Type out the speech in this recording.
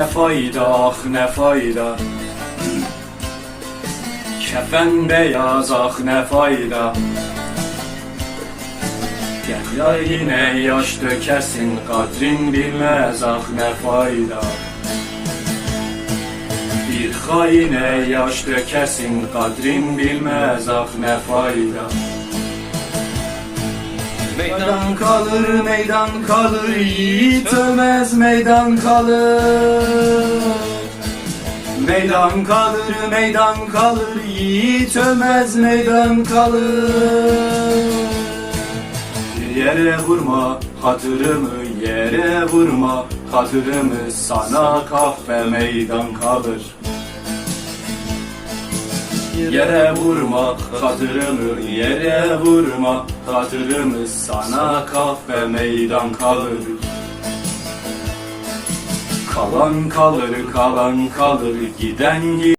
Ne fayda ah ne fayda? Kefen beyaz ah ne fayda? Gel ya yine yaş dökersin Kadrin bilmez ah ne fayda? Bir haine yaş dökersin Kadrin bilmez ah ne fayda Meydan kalır, meydan kalır, yiğit ölmez, meydan kalır. Meydan kalır, meydan kalır, yiğit ölmez, meydan kalır. Yere vurma hatırımı, yere vurma hatırımı, sana kahve meydan kalır. Yere vurma hatırımı, yere vurma hatırımı Sana kahve meydan kalır. Kalan kalır, kalan kalır. Giden